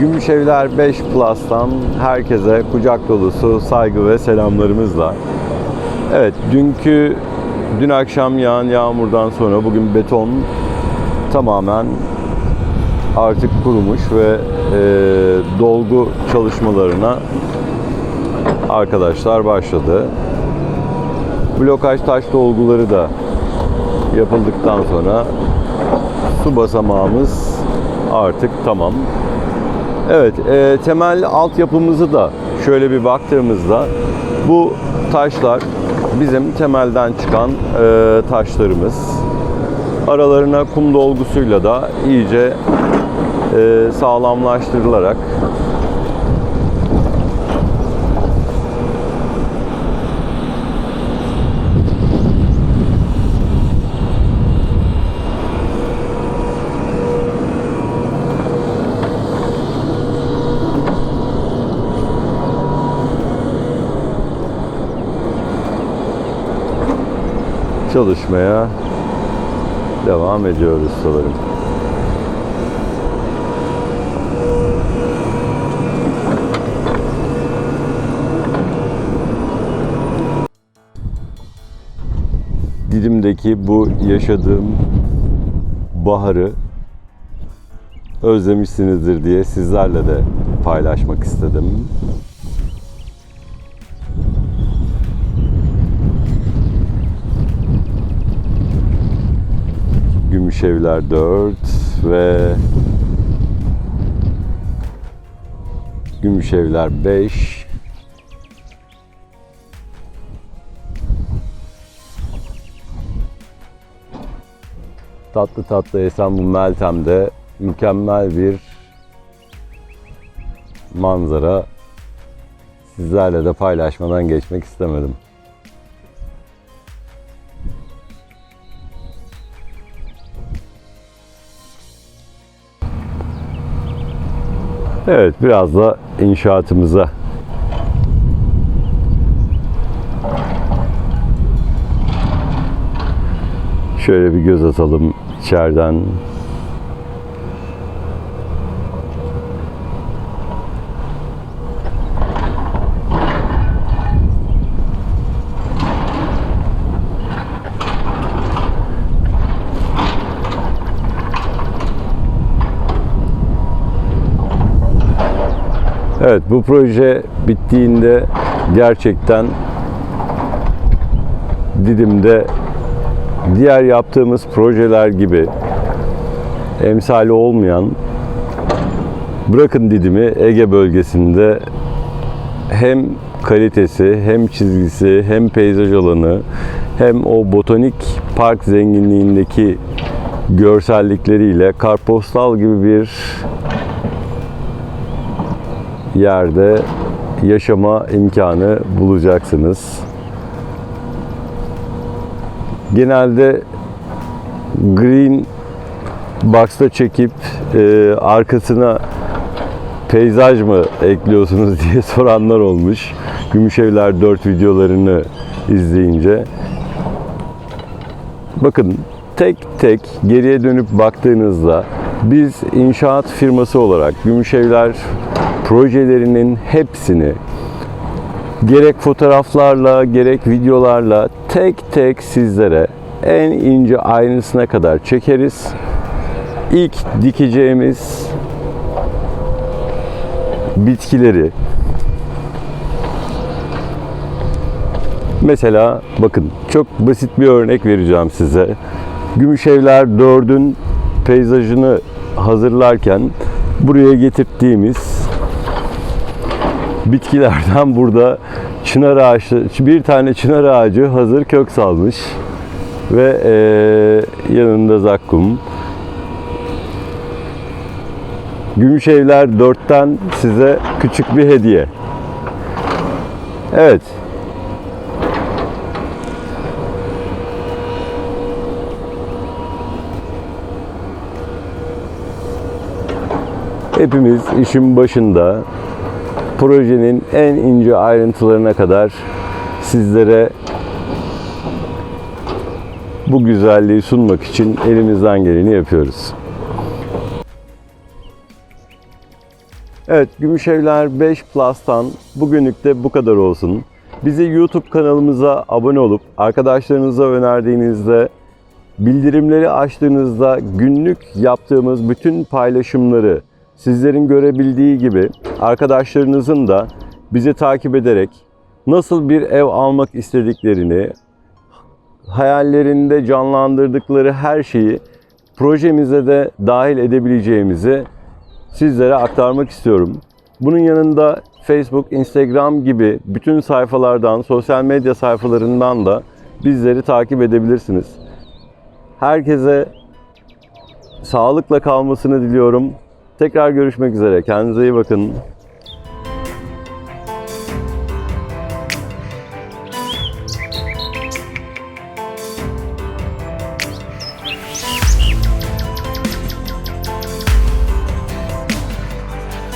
Gümüşevler 5 Plus'tan herkese kucak dolusu saygı ve selamlarımızla. Evet, dünkü dün akşam yağan yağmurdan sonra bugün beton tamamen artık kurumuş ve e, dolgu çalışmalarına arkadaşlar başladı. Blokaj taş dolguları da yapıldıktan sonra su basamağımız artık tamam. Evet, e, temel altyapımızı da şöyle bir baktığımızda bu taşlar bizim temelden çıkan e, taşlarımız. Aralarına kum dolgusuyla da iyice e, sağlamlaştırılarak çalışmaya devam ediyoruz sanırım. Didim'deki bu yaşadığım baharı özlemişsinizdir diye sizlerle de paylaşmak istedim. Gümüşevler 4 ve Gümüşevler 5 Tatlı tatlı esen bu Meltem'de mükemmel bir manzara sizlerle de paylaşmadan geçmek istemedim. Evet biraz da inşaatımıza şöyle bir göz atalım içeriden. Evet bu proje bittiğinde gerçekten Didim'de diğer yaptığımız projeler gibi emsali olmayan bırakın Didim'i Ege bölgesinde hem kalitesi hem çizgisi hem peyzaj alanı hem o botanik park zenginliğindeki görsellikleriyle kartpostal gibi bir yerde yaşama imkanı bulacaksınız. Genelde green box'ta çekip e, arkasına peyzaj mı ekliyorsunuz diye soranlar olmuş. Gümüşevler 4 videolarını izleyince. Bakın tek tek geriye dönüp baktığınızda biz inşaat firması olarak Gümüşevler projelerinin hepsini gerek fotoğraflarla gerek videolarla tek tek sizlere en ince ayrıntısına kadar çekeriz. İlk dikeceğimiz bitkileri Mesela bakın çok basit bir örnek vereceğim size. Gümüşevler 4'ün peyzajını hazırlarken buraya getirdiğimiz bitkilerden burada çınar ağacı, bir tane çınar ağacı hazır kök salmış ve eee, yanında zakkum. Gümüşevler 4'ten size küçük bir hediye. Evet. Hepimiz işin başında projenin en ince ayrıntılarına kadar sizlere bu güzelliği sunmak için elimizden geleni yapıyoruz. Evet, Gümüşevler 5 Plus'tan bugünlük de bu kadar olsun. Bizi YouTube kanalımıza abone olup arkadaşlarınıza önerdiğinizde bildirimleri açtığınızda günlük yaptığımız bütün paylaşımları sizlerin görebildiği gibi arkadaşlarınızın da bizi takip ederek nasıl bir ev almak istediklerini, hayallerinde canlandırdıkları her şeyi projemize de dahil edebileceğimizi sizlere aktarmak istiyorum. Bunun yanında Facebook, Instagram gibi bütün sayfalardan, sosyal medya sayfalarından da bizleri takip edebilirsiniz. Herkese sağlıkla kalmasını diliyorum. Tekrar görüşmek üzere. Kendinize iyi bakın.